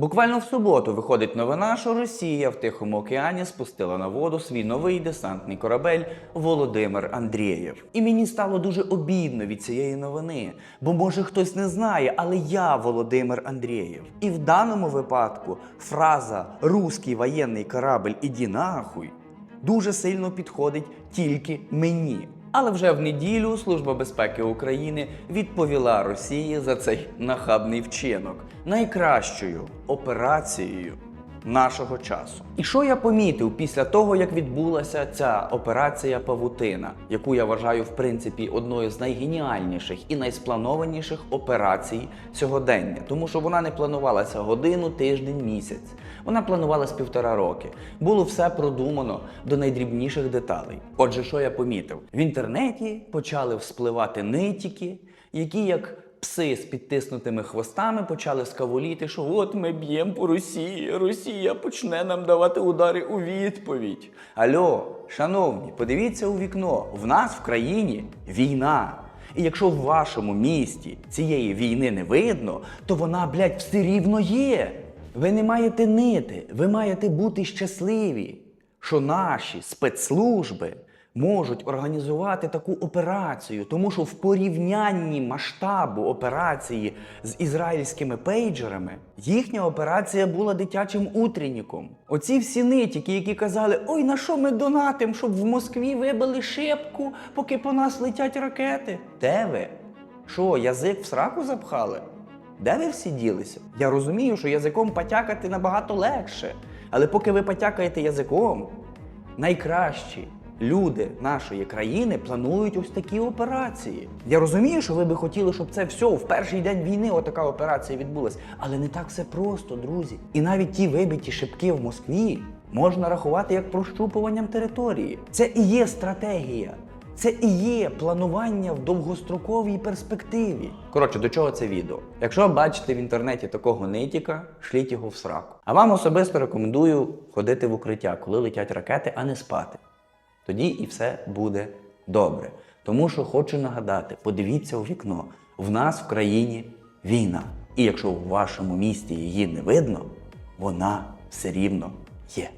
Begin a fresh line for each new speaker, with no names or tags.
Буквально в суботу виходить новина, що Росія в Тихому океані спустила на воду свій новий десантний корабель Володимир Андрієв. І мені стало дуже обідно від цієї новини, бо може хтось не знає, але я Володимир Андрієв. І в даному випадку фраза Руський воєнний корабль іді нахуй дуже сильно підходить тільки мені. Але вже в неділю Служба безпеки України відповіла Росії за цей нахабний вчинок найкращою операцією нашого часу. І що я помітив після того, як відбулася ця операція Павутина, яку я вважаю в принципі одною з найгеніальніших і найспланованіших операцій сьогодення, тому що вона не планувалася годину, тиждень, місяць. Вона планувалась півтора роки. Було все продумано до найдрібніших деталей. Отже, що я помітив? В інтернеті почали вспливати нитіки, які як пси з підтиснутими хвостами почали скаволіти, що от ми б'ємо по Росії, Росія почне нам давати удари у відповідь. Альо, шановні, подивіться у вікно. В нас в країні війна. І якщо в вашому місті цієї війни не видно, то вона, блядь, все рівно є. Ви не маєте нити, ви маєте бути щасливі, що наші спецслужби можуть організувати таку операцію, тому що в порівнянні масштабу операції з ізраїльськими пейджерами їхня операція була дитячим утренніком. Оці всі нитіки, які казали: ой, на що ми донатим, щоб в Москві вибили шибку, поки по нас летять ракети. Де ви? Що, язик в сраку запхали? Де ви всі ділися? Я розумію, що язиком потякати набагато легше. Але поки ви потякаєте язиком, найкращі люди нашої країни планують ось такі операції. Я розумію, що ви би хотіли, щоб це все в перший день війни отака операція відбулась. Але не так все просто, друзі. І навіть ті вибиті шибки в Москві можна рахувати як прощупуванням території. Це і є стратегія. Це і є планування в довгостроковій перспективі. Коротше, до чого це відео? Якщо бачите в інтернеті такого нитіка, шліть його в сраку. А вам особисто рекомендую ходити в укриття, коли летять ракети, а не спати. Тоді і все буде добре. Тому що хочу нагадати: подивіться у вікно. В нас в країні війна. І якщо в вашому місті її не видно, вона все рівно є.